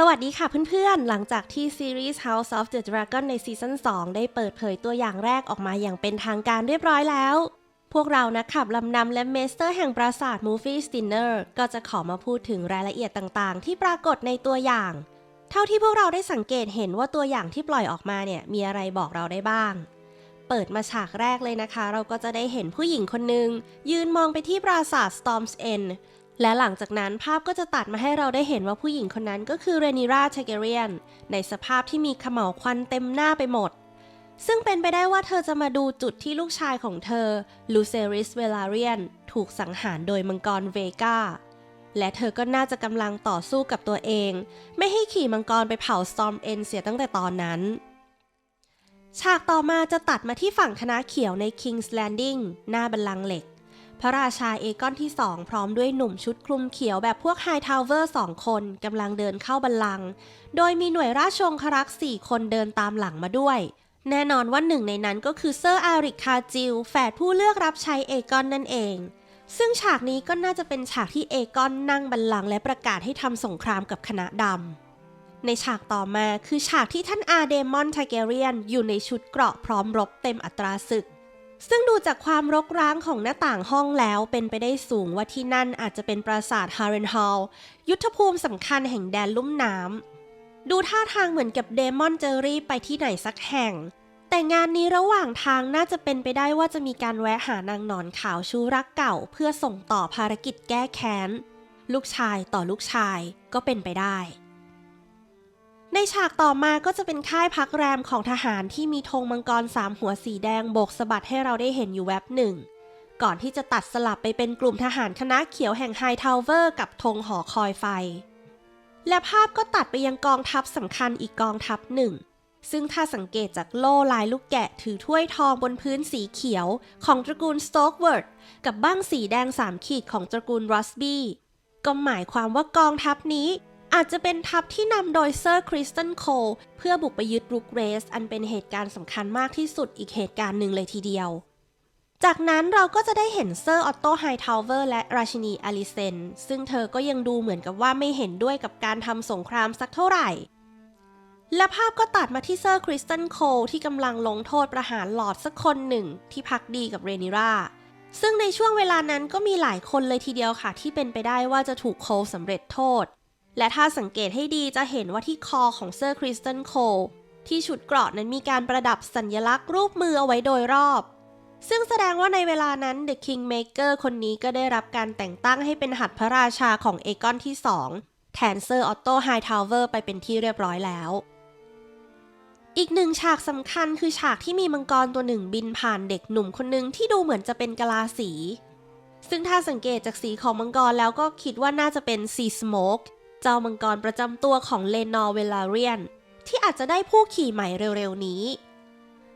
สวัสดีค่ะเพื่อนๆ หลังจากที่ซีรีส์ House of the Dragon ในซีซั่น2 ได้เปิดเผยตัวอย่างแรกออกมาอย่างเป็นทางการเรียบร้อยแล้ว พวกเรานักขับลำนำและเมสเตอร์แห่งปราสาทมูฟี่สตินเนอร์ก็จะขอมาพูดถึงรายละเอียดต่างๆ ที่ปรากฏในตัวอย่าง เท่าที่พวกเราได้สังเกตเห็นว่าตัวอย่างที่ปล่อยออกมาเนี่ยมีอะไรบอกเราได้บ้าง เปิดมาฉากแรกเลยนะคะ เราก็จะได้เห็นผู้หญิงคนหนึ่งยืนมองไปที่ปราสาท Storm's End และหลังจากนั้นภาพก็จะตัดมาให้เราได้เห็นว่าผู้หญิงคนนั้นก็คือเรนิราเทเกเรียน ในสภาพที่มีขม่าวควันเต็มหน้าไปหมด ซึ่งเป็นไปได้ว่าเธอจะมาดูจุดที่ลูกชายของเธอลูเซริสเวลาเรียน ถูกสังหารโดยมังกรเวกาและเธอก็น่าจะกำลังต่อสู้กับตัวเอง ไม่ให้ขี่มังกรไปเผา Storm End เสียตั้งแต่ตอนนั้น ฉากต่อมาจะตัดมาที่ฝั่งคณะเขียวใน King's Landing หน้าบัลลังเหล็ก พระราชาเอกอนที่สองพร้อมด้วยหนุ่มชุดคลุมเขียวแบบพวกไฮทาวเวอร์สองคนกำลังเดินเข้าบัลลังก์โดยมีหน่วยราชองครักษ์สี่คนเดินตามหลังมาด้วย แน่นอนว่าหนึ่งในนั้นก็คือเซอร์อาริกคาจิลแฝดผู้เลือกรับใช้เอกอนนั่นเอง ซึ่งฉากนี้ก็น่าจะเป็นฉากที่เอกอนนั่งบัลลังก์และประกาศให้ทำสงครามกับคณะดำในฉากต่อมาคือฉากที่ท่านอาเดมอนไทเกเรียนอยู่ในชุดเกราะพร้อมรบเต็มอัตราศึก ซึ่งดูจากความรกร้างของหน้าต่างห้องแล้วเป็นไปได้สูงว่าที่นั่นอาจจะเป็นปราสาทฮาร์เรนฮอลยุทธภูมิสำคัญแห่งแดนลุ่มน้ำดูท่าทางเหมือนกับเดมอนเจอรี่ไปที่ไหนสักแห่ง แต่งานนี้ระหว่างทางน่าจะเป็นไปได้ว่าจะมีการแวะหานางนอนขาวชูรักเก่า เพื่อส่งต่อภารกิจแก้แค้น ลูกชายต่อลูกชายก็เป็นไปได้ ในฉากต่อมาก็จะเป็นค่ายพักแรมของทหารที่มีธงมังกรสามหัวสีแดงโบกสะบัดให้เราได้เห็นอยู่แวบหนึ่ง ก่อนที่จะตัดสลับไปเป็นกลุ่มทหารคณะเขียวแห่งไฮทาวเวอร์กับธงหอคอยไฟ และภาพก็ตัดไปยังกองทัพสำคัญอีกกองทัพหนึ่ง ซึ่งถ้าสังเกตจากโล่ลายลูกแกะถือถ้วยทองบนพื้นสีเขียวของตระกูลสโตกเวิร์ดกับบ้างสีแดงสามขีดของตระกูลรอสบี้ก็หมายความว่ากองทัพนี้ อาจจะเป็นทัพที่นำโดยเซอร์คริสตันโคลเพื่อบุกไปยึดรุกเรส อันเป็นเหตุการณ์สำคัญมากที่สุดอีกเหตุการณ์หนึ่งเลยทีเดียว จากนั้นเราก็จะได้เห็นเซอร์ออตโตไฮทาวเวอร์และราชินีอลิเซน ซึ่งเธอก็ยังดูเหมือนกับว่าไม่เห็นด้วยกับการทำสงครามสักเท่าไหร่ และภาพก็ตัดมาที่เซอร์คริสตันโคลที่กำลังลงโทษประหารหลอดสักคนหนึ่งที่พักดีกับเรนิราซึ่งในช่วงเวลานั้นก็มีหลายคนเลยทีเดียวค่ะ ที่เป็นไปได้ว่าจะถูกโคลสำเร็จโทษ และถ้าสังเกตให้ดีจะเห็นว่าที่คอของเซอร์คริสตันโคลที่ชุดเกราะนั้นมีการประดับสัญลักษณ์รูปมือเอาไว้โดยรอบ ซึ่งแสดงว่าในเวลานั้น The Kingmaker คนนี้ก็ได้รับการแต่งตั้งให้เป็นหัตถ์พระราชาของเอกอนที่ 2 แทนเซอร์ออตโตไฮทาวเวอร์ไปเป็นที่เรียบร้อยแล้ว อีกหนึ่งฉากสำคัญคือฉากที่มีมังกรตัวหนึ่งบินผ่านเด็กหนุ่มคนหนึ่งที่ดูเหมือนจะเป็นกะลาสี ซึ่งถ้าสังเกตจากสีของมังกรแล้วก็คิดว่าน่าจะเป็นซีสโมก เจ้ามังกรประจำตัวของเลนอร์เวลาเรียน ที่อาจจะได้ผู้ขี่ใหม่เร็วๆนี้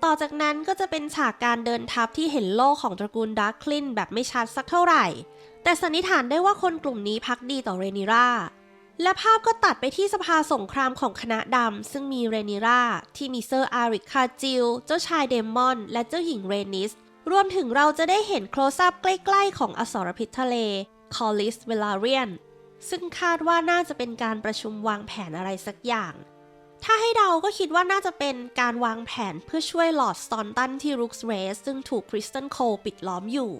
ต่อจากนั้นก็จะเป็นฉากการเดินทัพที่เห็นโล่ของตระกูลดาร์คลินแบบไม่ชัดสักเท่าไหร่ แต่สันนิษฐานได้ว่าคนกลุ่มนี้พักดีต่อเรนิราและภาพก็ตัดไปที่สภาสงครามของคณะดำ ซึ่งมีเรนิราที่มีเซอร์อาริกคาจิล เจ้าชายเดมอน และเจ้าหญิงเรนิส รวมถึงเราจะได้เห็นโคลซับใกล้ๆ ของอสรพิษทะเล คอลิสเวลาเรียน ซึ่งคาดว่าน่าจะเป็นการประชุมวางแผนอะไรสักอย่าง ถ้าให้เดาก็คิดว่าน่าจะเป็นการวางแผนเพื่อช่วยหลอดสตอนตันที่รุกส์เรสซึ่งถูกคริสตันโคลปิดล้อมอยู่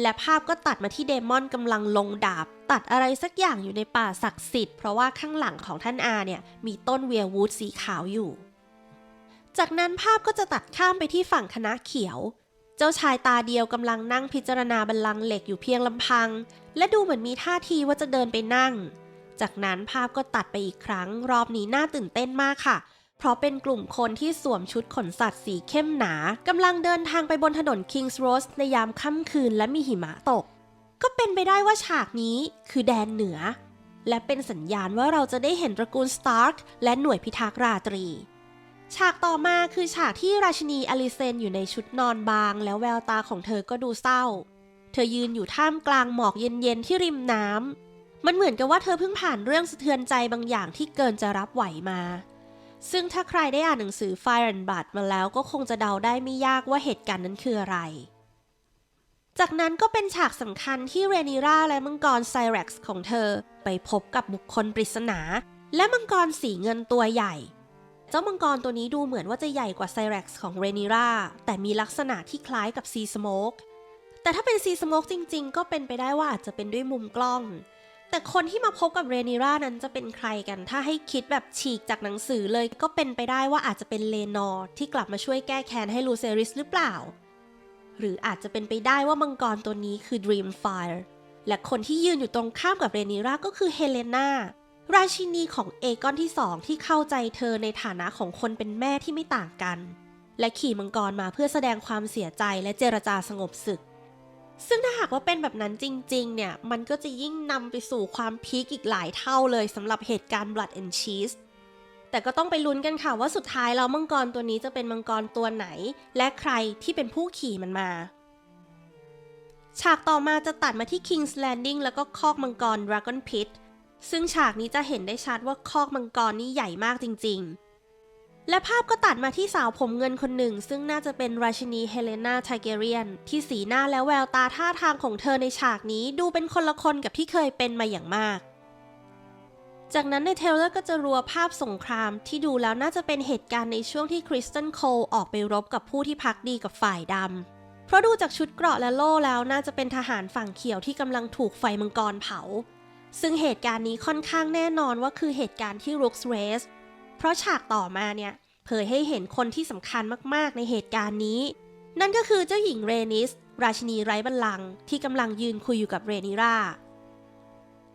และภาพก็ตัดมาที่เดมอนกำลังลงดาบ ตัดอะไรสักอย่างอยู่ในป่าศักดิ์สิทธิ์เพราะว่าข้างหลังของท่านอาเนี่ยมีต้นเวียวูดสีขาวอยู่ จากนั้นภาพก็จะตัดข้ามไปที่ฝั่งคณะเขียว เจ้าชายตาเดียวกำลังนั่งพิจารณาบัลลังก์เหล็กอยู่เพียงลำพัง และดูเหมือนมีท่าทีว่าจะเดินไปนั่ง จากนั้นภาพก็ตัดไปอีกครั้ง รอบนี้น่าตื่นเต้นมากค่ะ เพราะเป็นกลุ่มคนที่สวมชุดขนสัตว์สีเข้มหนากำลังเดินทางไปบนถนน King's Road ในยามค่ำคืนและมีหิมะตก ก็เป็นไปได้ว่าฉากนี้คือแดนเหนือ และเป็นสัญญาณว่าเราจะได้เห็นตระกูลสตาร์กและหน่วยพิทักษ์ราตรี ฉากต่อมาคือฉากที่ราชินีอลิเซนอยู่ในชุดนอนบาง แล้วแววตาของเธอก็ดูเศร้า เธอยืนอยู่ท่ามกลางหมอกเย็นๆที่ริมน้ำมันเหมือนกับว่าเธอเพิ่งผ่านเรื่องสะเทือนใจบางอย่างที่เกินจะรับไหวมา ซึ่งถ้าใครได้อ่านหนังสือ Fire and Blood มาแล้วก็คงจะเดาได้ไม่ยากว่าเหตุการณ์นั้นคืออะไร จากนั้นก็เป็นฉากสำคัญที่เรนิราและมังกรไซรักซ์ของเธอ ไปพบกับบุคคลปริศนา และมังกรสีเงินตัวใหญ่ เจ้ามังกรตัวนี้ดูเหมือนว่าจะใหญ่กว่าไซรักซ์ของเรนิราแต่มีลักษณะที่คล้ายกับซีสโมกแต่ถ้าเป็นซีสโมกจริงๆ ก็เป็นไปได้ว่าอาจจะเป็นด้วยมุมกล้อง แต่คนที่มาพบกับเรนิรานั้นจะเป็นใครกัน ถ้าให้คิดแบบฉีกจากหนังสือเลยก็เป็นไปได้ว่าอาจจะเป็นเลนอร์ที่กลับมาช่วยแก้แค้นให้ลูเซริสหรือเปล่า หรืออาจจะเป็นไปได้ว่ามังกรตัวนี้คือ Dream Fire และคนที่ยืนอยู่ตรงข้ามกับเรนิราก็คือเฮเลนา ราชินีของเอกอนที่สองที่เข้าใจเธอในฐานะของคนเป็นแม่ที่ไม่ต่างกัน และขี่มังกรมาเพื่อแสดงความเสียใจและเจรจาสงบศึก ซึ่งถ้าหากว่าเป็นแบบนั้นจริง ๆ เนี่ย มันก็จะยิ่งนำไปสู่ความพีคอีกหลายเท่าเลยสำหรับเหตุการณ์ Blood and Cheese แต่ก็ต้องไปลุ้นกันค่ะว่าสุดท้ายแล้วมังกรตัวนี้จะเป็นมังกรตัวไหน และใครที่เป็นผู้ขี่มันมาฉากต่อมาจะตัดมาที่ King's Landing แล้วก็คอกมังกร Dragon Pit ซึ่งฉากนี้จะเห็นได้ชัดว่าคอกมังกรนี่ใหญ่มากจริง ๆ และภาพก็ตัดมาที่สาวผมเงินคนหนึ่ง ซึ่งน่าจะเป็นราชินีเฮเลนาไทเกเรียน ที่สีหน้าและแววตาท่าทางของเธอในฉากนี้ดูเป็นคนละคนกับที่เคยเป็นมาอย่างมากจากนั้นในเทลเลอร์ก็จะรัวภาพสงครามที่ดูแล้วน่าจะเป็นเหตุการณ์ในช่วงที่คริสตันโคลออกไปรบกับผู้ที่พักดีกับฝ่ายดำ เพราะดูจากชุดเกราะและโล่แล้วน่าจะเป็นทหารฝั่งเขียวที่กำลังถูกไฟมังกรเผา ซึ่งเหตุการณ์นี้ค่อนข้างแน่นอนว่าคือเหตุการณ์ที่รุกส์เรส เพราะฉากต่อมาเนี่ย เผยให้เห็นคนที่สำคัญมากๆ ในเหตุการณ์นี้ นั่นก็คือเจ้าหญิงเรนิส ราชินีไร้บัลลังก์ที่กำลังยืนคุยอยู่กับเรนิรา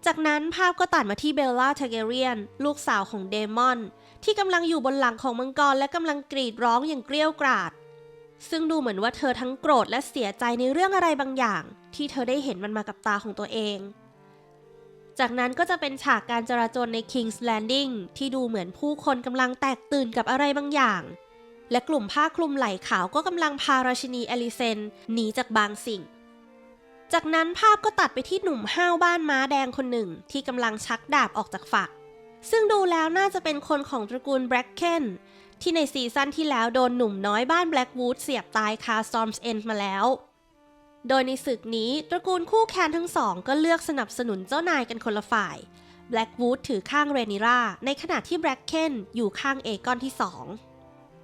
จากนั้นภาพก็ตัดมาที่เบลล่าเทเกเรียน ลูกสาวของเดมอน ที่กำลังอยู่บนหลังของมังกรและกำลังกรีดร้องอย่างเกรี้ยวกราด ซึ่งดูเหมือนว่าเธอทั้งโกรธและเสียใจในเรื่องอะไรบางอย่าง ที่เธอได้เห็นมันมากับตาของตัวเอง จากนั้นก็จะเป็นฉากการจราจรใน King's Landing ที่ดูเหมือนผู้คนกำลังแตกตื่นกับอะไรบางอย่าง และกลุ่มผ้าคลุมไหล่ขาวก็กำลังพาราชินีเอลิเซนหนีจากบางสิ่ง จากนั้นภาพก็ตัดไปที่หนุ่มห้าวบ้านม้าแดงคนหนึ่งที่กำลังชักดาบออกจากฝัก ซึ่งดูแล้วน่าจะเป็นคนของตระกูลแบล็กเคนที่ในซีซั่นที่แล้วโดนหนุ่มน้อยบ้านแบล็กวูดเสียบตายคา Storm's End มาแล้ว โดยในศึกนี้ตระกูลคู่แค้นทั้งสองก็เลือกสนับสนุนเจ้านายกันคนละฝ่ายแบล็กวูดถือข้างเรนิราในขณะที่แบล็กเคนอยู่ข้างเอกอนที่สอง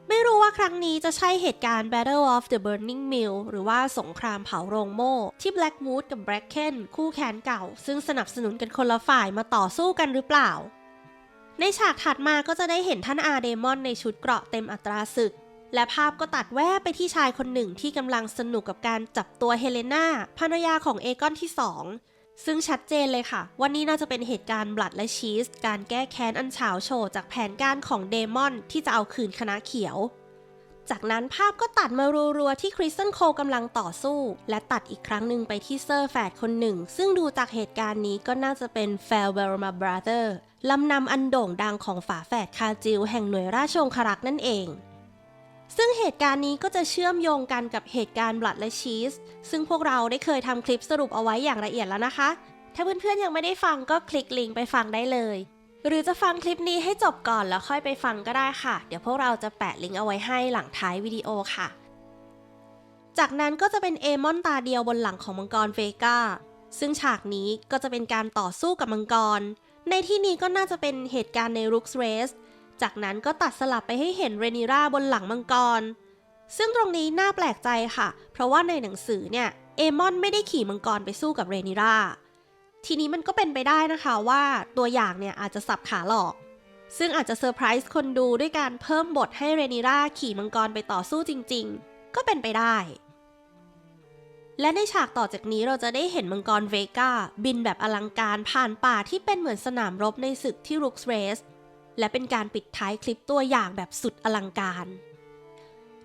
ไม่รู้ว่าครั้งนี้จะใช่เหตุการณ์ Battle of the Burning Mill หรือว่าสงครามเผาโรงโม่ ที่ Blackwood กับ Bracken คู่แคนเก่า ซึ่งสนับสนุนกันคนละฝ่ายมาต่อสู้กันหรือเปล่า ในฉากถัดมาก็จะได้เห็นท่านอาเดมอนในชุดเกราะเต็มอัตราศึก และภาพก็ตัดแวบไปที่ชายคนหนึ่งที่กำลังสนุกกับการจับตัวเฮเลนาภรรยาของเอกอนที่สองซึ่งชัดเจนเลยค่ะว่านี่น่าจะเป็นเหตุการณ์บลัดและชีส การแก้แค้นอันเฉาโฉจากแผนการของเดมอนที่จะเอาคืนคณะเขียว จากนั้นภาพก็ตัดมารัวๆที่คริสตันโคกำลังต่อสู้ และตัดอีกครั้งหนึ่งไปที่เซอร์แฟดคนหนึ่ง ซึ่งดูจากเหตุการณ์นี้ก็น่าจะเป็น f a r w e l l m a Brother ลำนำอันโด่งดังของฝาแฝดคาจิลแห่งหน่วยราชองศ์คารักนั่นเอง ซึ่งเหตุการณ์นี้ก็จะเชื่อมโยงกันกับเหตุการณ์บลัดและชีส ซึ่งพวกเราได้เคยทำคลิปสรุปเอาไว้อย่างละเอียดแล้วนะคะ ถ้าเพื่อนๆยังไม่ได้ฟังก็คลิกลิงก์ไปฟังได้เลย หรือจะฟังคลิปนี้ให้จบก่อนแล้วค่อยไปฟังก็ได้ค่ะ เดี๋ยวพวกเราจะแปะลิงก์เอาไว้ให้หลังท้ายวิดีโอค่ะ จากนั้นก็จะเป็นเอมอนตาเดียวบนหลังของมังกรเวกาซึ่งฉากนี้ก็จะเป็นการต่อสู้กับมังกร ในที่นี้ก็น่าจะเป็นเหตุการณ์ในรุกส์เรส จากนั้นก็ตัดสลับไปให้เห็นเรนิราบนหลังมังกร ซึ่งตรงนี้น่าแปลกใจค่ะ เพราะว่าในหนังสือเนี่ยเอมอนไม่ได้ขี่มังกรไปสู้กับเรนิราทีนี้มันก็เป็นไปได้นะคะว่าตัวอย่างเนี่ยอาจจะสับขาหลอก ซึ่งอาจจะเซอร์ไพรส์คนดูด้วยการเพิ่มบทให้เรนิราขี่มังกรไปต่อสู้จริง ๆ ก็เป็นไปได้ และในฉากต่อจากนี้เราจะได้เห็นมังกรเวกาบินแบบอลังการผ่านป่าที่เป็นเหมือนสนามรบในศึกที่รุกส์เรส และเป็นการปิดท้ายคลิปตัวอย่างแบบสุดอลังการ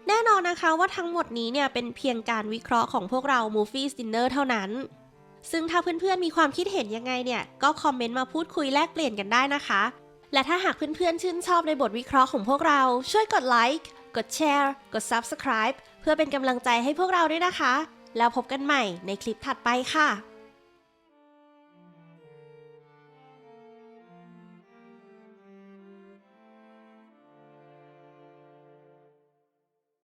แน่นอนนะคะว่าทั้งหมดนี้เนี่ยเป็นเพียงการวิเคราะห์ของพวกเรา Movie Dinner เท่านั้น ซึ่งถ้าเพื่อนๆมีความคิดเห็นยังไงเนี่ย ก็คอมเมนต์มาพูดคุยแลกเปลี่ยนกันได้นะคะ และถ้าหากเพื่อนๆชื่นชอบในบทวิเคราะห์ของพวกเรา ช่วยกดไลค์กดแชร์ กด Subscribe เพื่อเป็นกำลังใจให้พวกเราด้วยนะคะ แล้วพบกันใหม่ในคลิปถัดไปค่ะ